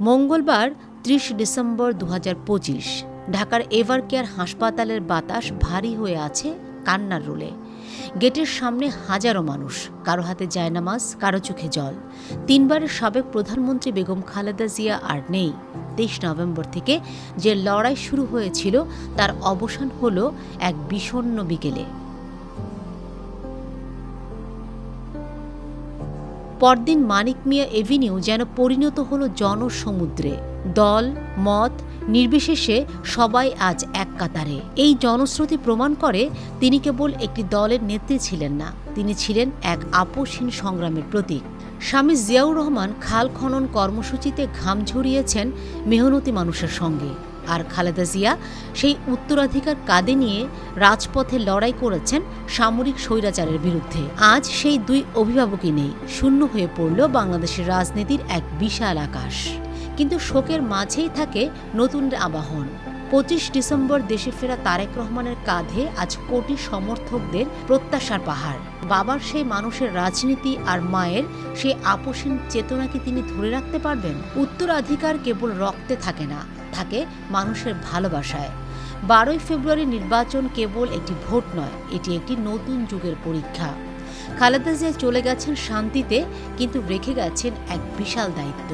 মঙ্গলবার ত্রিশ ডিসেম্বর দু হাজার পঁচিশ, ঢাকার এভার কেয়ার হাসপাতালের বাতাস ভারী হয়ে আছে কান্নার রোলে। গেটের সামনে হাজারো মানুষ, কারও হাতে জায়নামাজ, কারও চোখে জল। তিনবারের সাবেক প্রধানমন্ত্রী বেগম খালেদা জিয়া আর নেই। তেইশ নভেম্বর থেকে যে লড়াই শুরু হয়েছিল, তার অবসান হলো এক বিষণ্ণ বিকেলে। পরদিন মানিক মিয়া এভিনিউ যেন পরিণত হলো জনসমুদ্রে। দল, মত, নির্বিশেষে সবাই আজ এক কাতারে। এই জনশ্রুতি প্রমাণ করে তিনি কেবল একটি দলের নেত্রী ছিলেন না, তিনি ছিলেন এক আপোষহীন সংগ্রামের প্রতীক। স্বামী জিয়াউর রহমান খাল খনন কর্মসূচিতে ঘাম ঝরিয়েছেন মেহনতি মানুষের সঙ্গে। আর খালেদা জিয়া সেই উত্তরাধিকার কাঁধে নিয়ে রাজপথে লড়াই করেছেন সামরিক স্বৈরাচারের বিরুদ্ধে। আজ সেই দুই অভিভাবকই নেই, শূন্য হয়ে পড়ল বাংলাদেশের রাজনীতির এক বিশাল আকাশ। কিন্তু শোকের মাঝেই থাকে নতুন আবাহন। পঁচিশ ডিসেম্বর দেশে ফেরা তারেক রহমানের কাঁধে আজ কোটি সমর্থকদের প্রত্যাশার পাহাড়। বাবার সেই মানুষের রাজনীতি আর মায়ের সেই আপোষহীন চেতনাকে তিনি ধরে রাখতে পারবেন? উত্তরাধিকার কেবল রক্তে থাকে না থাকে মানুষের ভালোবাসায়। বারোই ফেব্রুয়ারি নির্বাচন কেবল একটি ভোট নয়, এটি একটি নতুন যুগের পরীক্ষা। খালেদা জিয়া চলে গেছেন শান্তিতে, কিন্তু রেখে গেছেন এক বিশাল দায়িত্ব।